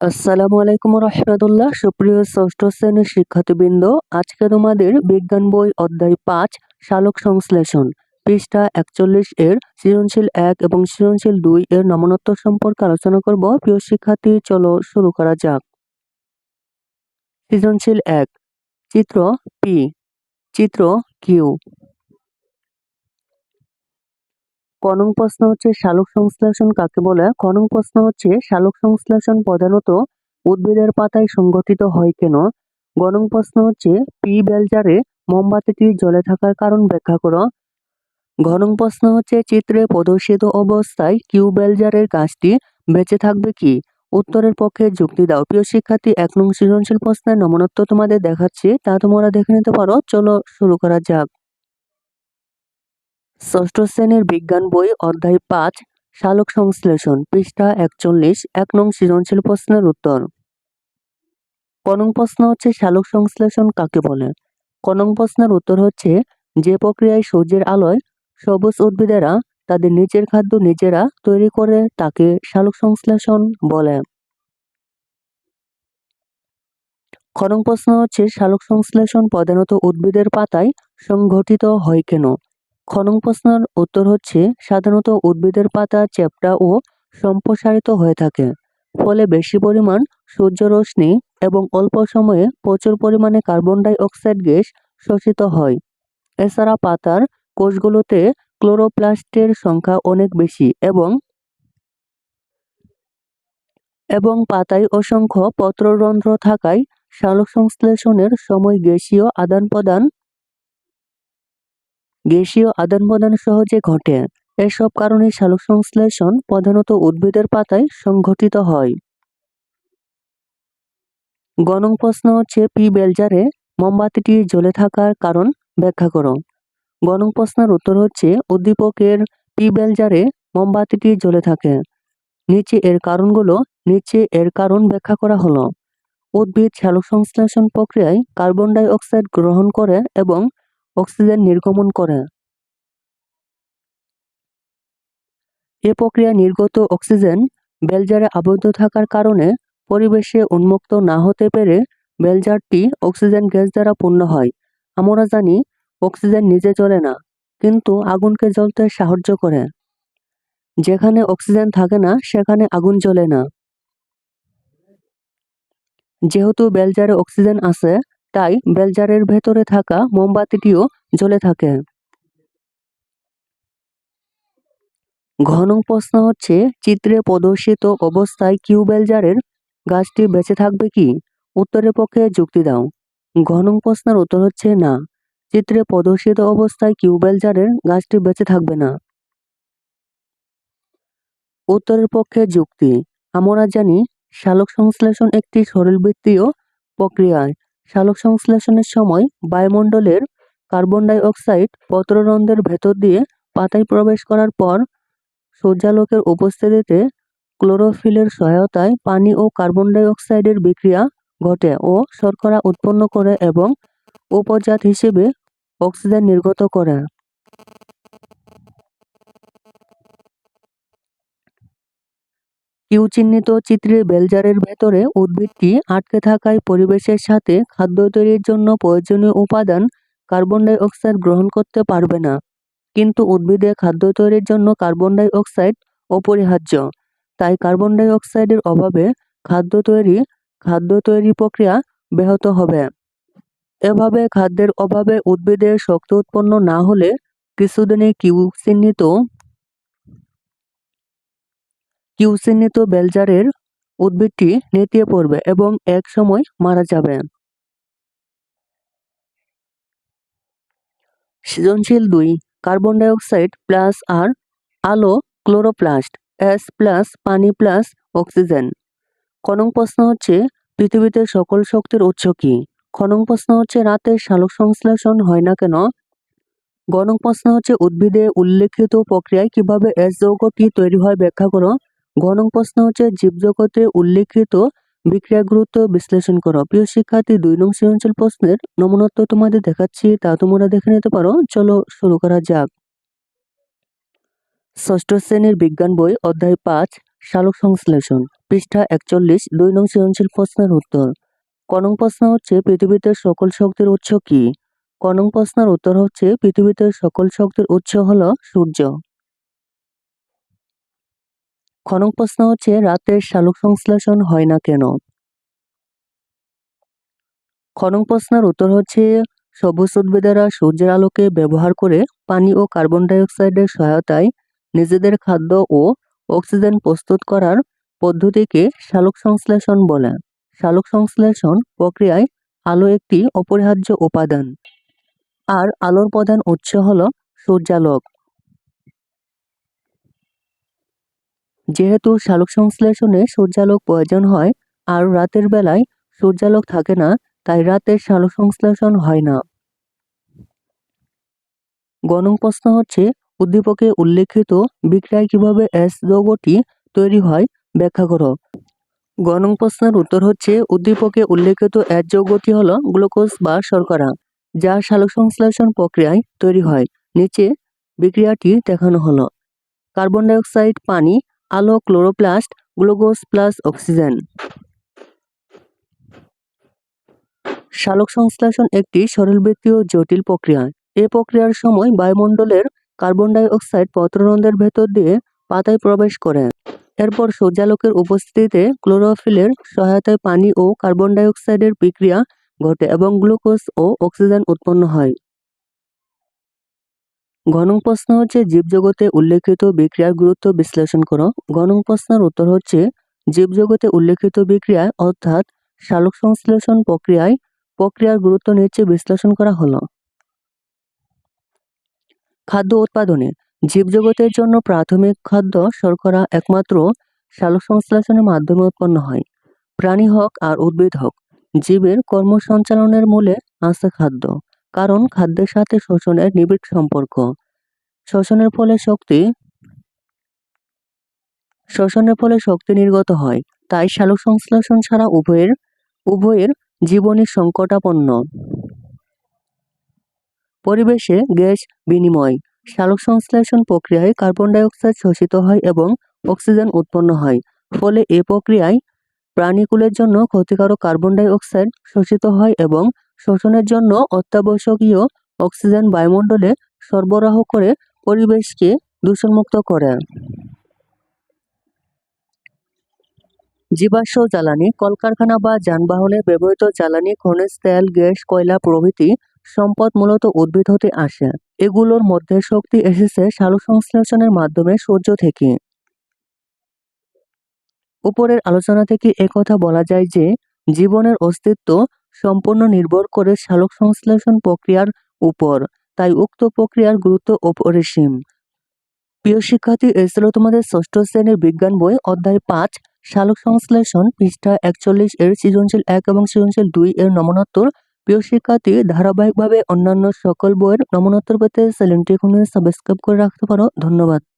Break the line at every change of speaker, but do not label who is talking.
আসসালামু আলাইকুম রহমতুল্লাহ। সুপ্রিয় ষষ্ঠ শ্রেণির শিক্ষার্থীবৃন্দ, আজকে তোমাদের বিজ্ঞান বই অধ্যায় পাঁচ সালোক সংশ্লেষণ, পৃষ্ঠা একচল্লিশ এর সৃজনশীল এক এবং সৃজনশীল দুই এর নমনত্ব সম্পর্কে আলোচনা করব। প্রিয় শিক্ষার্থী, চলো শুরু করা যাক। সৃজনশীল এক, চিত্র পি চিত্র কিউ কনং প্রশ্ন হচ্ছে শালক সংশ্লেষণ কাকে বলে? কনং প্রশ্ন হচ্ছে শালক সংশ্লেষণ প্রধানত উদ্ভিদের পাতায় সংঘটিত হয় কেন? গণং প্রশ্ন হচ্ছে পি বেলজারে মোমবাতিটি জ্বলে থাকার কারণ ব্যাখ্যা করো। ঘনং প্রশ্ন হচ্ছে চিত্রে প্রদর্শিত অবস্থায় কিউ বেলজারের গাছটি বেঁচে থাকবে কি? উত্তরের পক্ষে যুক্তি দাও। প্রিয় শিক্ষার্থী, এক নং সৃজনশীল প্রশ্নের নমনত্ব তোমাদের দেখাচ্ছি, তা তোমরা দেখে নিতে পারো। চলো শুরু করা যাক। ষষ্ঠ শ্রেণির বিজ্ঞান বই, অধ্যায় পাঁচ সালোক সংশ্লেষণ, পৃষ্ঠা একচল্লিশ, এক নং সৃজনশীল প্রশ্নের উত্তর। কনং প্রশ্ন হচ্ছে সালোক সংশ্লেষণ কাকে বলে? কনং প্রশ্নের উত্তর হচ্ছে, যে প্রক্রিয়ায় সূর্যের আলোয় সবুজ উদ্ভিদেরা তাদের নিজের খাদ্য নিজেরা তৈরি করে তাকে সালোক সংশ্লেষণ বলে। খনং প্রশ্ন হচ্ছে সালোক সংশ্লেষণ প্রধানত উদ্ভিদের পাতায় সংঘটিত হয় কেন? খনং প্রশ্নের উত্তর হচ্ছে, সাধারণত উদ্ভিদের পাতা চ্যাপ্টা ও সম্প্রসারিত হয়ে থাকে, ফলে বেশি পরিমাণ সূর্যরশ্মি এবং অল্প সময়ে প্রচুর পরিমাণে কার্বন ডাই অক্সাইড গ্যাস শোষিত হয়। এছাড়া পাতার কোষগুলোতে ক্লোরোপ্লাস্টের সংখ্যা অনেক বেশি এবং এবং পাতায় অসংখ্য পত্ররন্ধ্র থাকায় সালোক সংশ্লেষণের সময় গ্যাসীয় আদান প্রদান গ্যাসীয় আদান-প্রদান সহজে ঘটে। এসব কারণে সালোক সংশ্লেষণ প্রধানত উদ্ভিদের পাতায় সংঘটিত হয়। গণং প্রশ্ন হচ্ছে পি বেলজারে মোমবাতিটি জ্বলে থাকার কারণ ব্যাখ্যা করো গণং প্রশ্নের উত্তর হচ্ছে উদ্দীপকের পি বেলজারে মোমবাতিটি জ্বলে থাকে নিচে এর কারণগুলো নিচে এর কারণ ব্যাখ্যা করা হলো উদ্ভিদ সালোক সংশ্লেষণ প্রক্রিয়ায় কার্বন ডাই অক্সাইড গ্রহণ করে এবং অক্সিজেন নির্গমন করে। এ প্রক্রিয়া নির্গত অক্সিজেন বেলজারে আবদ্ধ থাকার কারণে পরিবেশে উন্মুক্ত না হতে পেরে বেলজারটি অক্সিজেন গ্যাস দ্বারা পূর্ণ হয়। আমরা জানি অক্সিজেন নিজে জ্বলে না, কিন্তু আগুনকে জ্বলতে সাহায্য করে। যেখানে অক্সিজেন থাকে না, সেখানে আগুন জ্বলে না। যেহেতু বেলজারে অক্সিজেন আছে তাই বেলজারের ভেতরে থাকা মোমবাতিটিও জ্বলে থাকে। ঘন প্রশ্ন হচ্ছে, চিত্রে প্রদর্শিত অবস্থায় কিউ বেলজারের গাছটি বেঁচে থাকবে কি? উত্তরের পক্ষে যুক্তি দাও। ঘন প্রশ্নের উত্তর হচ্ছে না। চিত্রে প্রদর্শিত অবস্থায় কিউ বেলজারের গাছটি বেঁচে থাকবে না। উত্তরের পক্ষে যুক্তি। আমরা জানি, শালক সংশ্লেষণ একটি সরলবৃত্তীয় প্রক্রিয়ায় সালোক সংশ্লেষণের সময় বায়ুমণ্ডলের কার্বন ডাই অক্সাইড পত্ররন্ধ্রের ভেতর দিয়ে পাতায় প্রবেশ করার পর সূর্যালোকের উপস্থিতিতে ক্লোরোফিলের সহায়তায় পানি ও কার্বন ডাই অক্সাইডের বিক্রিয়া ঘটে ও শর্করা উৎপন্ন করে এবং উপজাত হিসেবে অক্সিজেন নির্গত করে। কিউ চিহ্নিত চিত্রে বেলজারের ভেতরে উদ্ভিদটি আটকে থাকায় পরিবেশের সাথে খাদ্য তৈরির জন্য প্রয়োজনীয় উপাদান কার্বন ডাই অক্সাইড গ্রহণ করতে পারবে না। কিন্তু উদ্ভিদে খাদ্য তৈরির জন্য কার্বন ডাই অক্সাইড অপরিহার্য। তাই কার্বন ডাই অক্সাইডের অভাবে খাদ্য তৈরি খাদ্য তৈরি প্রক্রিয়া ব্যাহত হবে। এভাবে খাদ্যের অভাবে উদ্ভিদের শক্তি উৎপন্ন না হলে কিছুদিনে কিউ চিহ্নিত কিউসিনিত বেলজারের উদ্ভিদটি নেতিয়ে পড়বে এবং এক সময় মারা যাবে। সৃজনশীল দুই, কার্বন ডাইঅক্সাইড প্লাস আর আলো ক্লোরোপ্লাস্ট, এস প্লাস পানি প্লাস অক্সিজেন। খনং প্রশ্ন হচ্ছে, পৃথিবীতে সকল শক্তির উৎস কি? খনং প্রশ্ন হচ্ছে রাতে সালোক সংশ্লেষণ হয় না কেন? গণং প্রশ্ন হচ্ছে, উদ্ভিদে উল্লেখিত প্রক্রিয়ায় কীভাবে এস যৌগটি তৈরি হয় ব্যাখ্যা করো। গণং প্রশ্ন হচ্ছে, জীবজগতে উল্লেখিত বিক্রিয়া গুরুত্ব বিশ্লেষণ করো। প্রিয় শিক্ষার্থী, দুই নং সৃজনশীল প্রশ্নের নমনত্ব তোমাদের দেখাচ্ছি, তা তোমরা দেখে নিতে পারো। চলো শুরু করা যাক। ষষ্ঠ শ্রেণির বিজ্ঞান বই, অধ্যায় পাঁচ, সালোক সংশ্লেষণ, পৃষ্ঠা একচল্লিশ, দুই নং সৃজনশীল প্রশ্নের উত্তর। কনং প্রশ্ন হচ্ছে, পৃথিবীতে সকল শক্তির উৎস কি? কনং প্রশ্নের উত্তর হচ্ছে, পৃথিবীতে সকল শক্তির উৎস হলো সূর্য। খ নং প্রশ্ন হচ্ছে, রাতের শালক সংশ্লেষণ হয় না কেন? খ নং প্রশ্নের উত্তর হচ্ছে, সবুজ উদ্ভিদেরা সূর্যের আলোকে ব্যবহার করে পানি ও কার্বন ডাই অক্সাইডের সহায়তায় নিজেদের খাদ্য ও অক্সিজেন প্রস্তুত করার পদ্ধতিকে শালক সংশ্লেষণ বলে। শালক সংশ্লেষণ প্রক্রিয়ায় আলো একটি অপরিহার্য উপাদান। আর আলোর প্রধান উৎস হল সূর্যালোক। যেহেতু শালক সংশ্লেষণে সূর্যালোক প্রয়োজন হয় আর রাতের বেলায় সূর্যালোক থাকে না, তাই রাতে শালক সংশ্লেষণ হয় না। গণং প্রশ্ন হচ্ছে, উদ্দীপকে উল্লেখিত বিক্রিয়ায় কীভাবে এস যৌগটি তৈরি হয়, ব্যাখ্যা করো। গণং প্রশ্নের উত্তর হচ্ছে, উদ্দীপকে উল্লেখিত এস যৌগটি হলো গ্লুকোজ বা শর্করা, যা সালোক সংশ্লেষণ প্রক্রিয়ায় তৈরি হয়। নিচে বিক্রিয়াটি দেখানো হলো। কার্বন ডাইঅক্সাইড পানি আলো ক্লোরোপ্লাস্ট গ্লুকোজ প্লাস অক্সিজেন। সালোক সংশ্লেষণ একটি সরলবৃত্তীয় জটিল প্রক্রিয়া। এ প্রক্রিয়ার সময় বায়ুমণ্ডলের কার্বন ডাই অক্সাইড পত্ররন্ধ্রের ভেতর দিয়ে পাতায় প্রবেশ করে। এরপর সূর্যালোকের উপস্থিতিতে ক্লোরোফিলের সহায়তায় পানি ও কার্বন ডাই অক্সাইডের বিক্রিয়া ঘটে এবং গ্লুকোজ ও অক্সিজেন উৎপন্ন হয়। ঘনং প্রশ্ন হচ্ছে জীবজগতে উল্লেখিত বিক্রিয়ার গুরুত্ব বিশ্লেষণ করো। ঘনং প্রশ্নের উত্তর হচ্ছে জীবজগতে উল্লেখিত বিক্রিয়ায় অর্থাৎ সালোক সংশ্লেষণ প্রক্রিয়ায় প্রক্রিয়ার গুরুত্ব নিচে বিশ্লেষণ করা হলো। খাদ্য উৎপাদনে জীবজগতের জন্য প্রাথমিক খাদ্য শর্করা একমাত্র সালোক সংশ্লেষণের মাধ্যমে উৎপন্ন হয়। প্রাণী হোক আর উদ্ভিদ হোক, জীবের কর্ম সঞ্চালনের মূলে আছে খাদ্য। কারণ খাদ্যের সাথে শোষণের নিবিড় সম্পর্ক। শোষণের ফলে শক্তি শোষণের ফলে শক্তি নির্গত হয়। তাই সালোক সংশ্লেষণ ছাড়া উভয়ের উভয়ের জীবনী সংকটাপন্ন। পরিবেশে গ্যাস বিনিময়। সালোক সংশ্লেষণ প্রক্রিয়ায় কার্বন ডাইঅক্সাইড শোষিত হয় এবং অক্সিজেন উৎপন্ন হয়। ফলে এ প্রক্রিয়ায় প্রাণীকুলের জন্য ক্ষতিকারক কার্বন ডাই অক্সাইড শোষিত হয় এবং শোষণের জন্য অত্যাবশ্যকীয় অক্সিজেন বায়ুমণ্ডলে সরবরাহ করে পরিবেশকে দূষণমুক্ত করে। জীবাশ্ম জ্বালানি, কলকারখানা বা যানবাহনে ব্যবহৃত জ্বালানি, খনিজ তেল, গ্যাস, কয়লা প্রভৃতি সম্পদ মূলত উদ্ভিদ হতে আসে। এগুলোর মধ্যে শক্তি এসেছে সালোক সংশ্লেষণের মাধ্যমে সূর্য থেকে। উপরের আলোচনা থেকে একথা বলা যায় যে, জীবনের অস্তিত্ব সম্পূর্ণ নির্ভর করে সালোক সংশ্লেষণ প্রক্রিয়ার উপর, তাই উক্ত প্রক্রিয়ার গুরুত্ব অপরিসীম। প্রিয় শিক্ষার্থী ছিল তোমাদের ষষ্ঠ শ্রেণির বিজ্ঞান বই, অধ্যায় পাঁচ সালোক সংশ্লেষণ, পৃষ্ঠা একচল্লিশ এর সৃজনশীল এক এবং সৃজনশীল দুই এর নমনোত্তর। প্রিয় শিক্ষার্থী, ধারাবাহিকভাবে অন্যান্য সকল বইয়ের নমনোত্তর পেতে চ্যানেলটি এখনই সাবস্ক্রাইব করে রাখতে পারো। ধন্যবাদ।